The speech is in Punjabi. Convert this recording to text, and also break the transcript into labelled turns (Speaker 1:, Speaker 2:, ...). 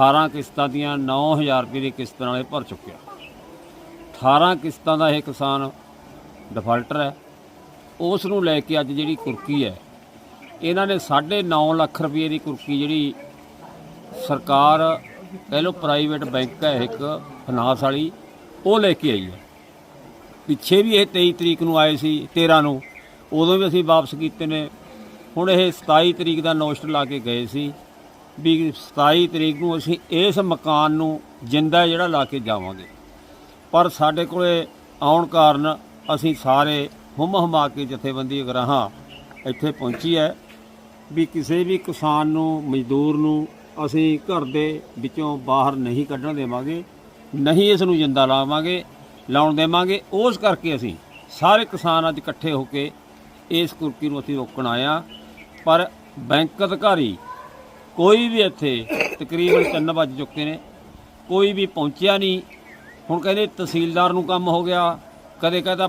Speaker 1: 18 ਕਿਸ਼ਤਾਂ ਦੀਆਂ 9000 ਰੁਪਏ ਦੀ ਕਿਸ਼ਤ ਨਾਲ ਇਹ ਭਰ ਚੁੱਕਿਆ। 18 ਕਿਸ਼ਤਾਂ ਦਾ ਇਹ ਕਿਸਾਨ ਡਿਫਾਲਟਰ ਹੈ। ਉਸ ਨੂੰ ਲੈ ਕੇ ਅੱਜ ਜਿਹੜੀ ਕੁਰਕੀ ਹੈ, ਇਹਨਾਂ ਨੇ 9.5 ਲੱਖ ਰੁਪਏ ਦੀ ਕੁਰਕੀ ਜਿਹੜੀ ਸਰਕਾਰ ਕਹਿ ਲਓ ਪ੍ਰਾਈਵੇਟ ਬੈਂਕ ਹੈ, ਇੱਕ ਫਾਈਨਾਂਸ ਵਾਲੀ, ਉਹ ਲੈ ਕੇ ਆਈ ਹੈ। ਪਿੱਛੇ ਵੀ ਇਹ 23 ਤਰੀਕ ਨੂੰ ਆਏ ਸੀ 13 ਨੂੰ, ਉਦੋਂ ਵੀ ਅਸੀਂ ਵਾਪਸ ਕੀਤੇ ਨੇ। ਹੁਣ ਇਹ 27 ਤਰੀਕ ਦਾ ਨੋਸਟ ਲਾ ਕੇ ਗਏ ਸੀ। ਵੀ 27 ਤਰੀਕ ਨੂੰ ਅਸੀਂ ਇਸ ਮਕਾਨ ਨੂੰ ਜਿੰਦਾ ਜਿਹੜਾ ਲਾ ਕੇ ਜਾਵਾਂਗੇ। ਪਰ ਸਾਡੇ ਕੋਲੇ ਆਉਣ ਕਾਰਨ ਅਸੀਂ ਸਾਰੇ ਹੁਮ ਹਮਾ ਕੇ ਜਥੇਬੰਦੀ ਅਗਰਾਹਾਂ ਇੱਥੇ ਪਹੁੰਚੀ ਹੈ ਵੀ ਕਿਸੇ ਵੀ ਕਿਸਾਨ ਨੂੰ, ਮਜ਼ਦੂਰ ਨੂੰ ਅਸੀਂ ਘਰ ਦੇ ਵਿੱਚੋਂ ਬਾਹਰ ਨਹੀਂ ਕੱਢਣ ਦੇਵਾਂਗੇ, ਨਹੀਂ ਇਸ ਨੂੰ ਜਿੰਦਾ ਲਾਵਾਂਗੇ, ਲਾਉਣ ਦੇਵਾਂਗੇ। ਉਸ ਕਰਕੇ ਅਸੀਂ ਸਾਰੇ ਕਿਸਾਨ ਅੱਜ ਇਕੱਠੇ ਹੋ ਕੇ ਇਸ ਕੁਰਕੀ ਨੂੰ ਅਸੀਂ ਰੋਕਣ ਆਇਆ ਪਰ ਬੈਂਕ ਅਧਿਕਾਰੀ ਕੋਈ ਵੀ ਇੱਥੇ ਤਕਰੀਬਨ 3 ਵੱਜ ਚੁੱਕੇ ਨੇ, ਕੋਈ ਵੀ ਪਹੁੰਚਿਆ ਨਹੀਂ। ਹੁਣ ਕਹਿੰਦੇ ਤਹਿਸੀਲਦਾਰ ਨੂੰ ਕੰਮ ਹੋ ਗਿਆ, ਕਦੇ ਕਹਦਾ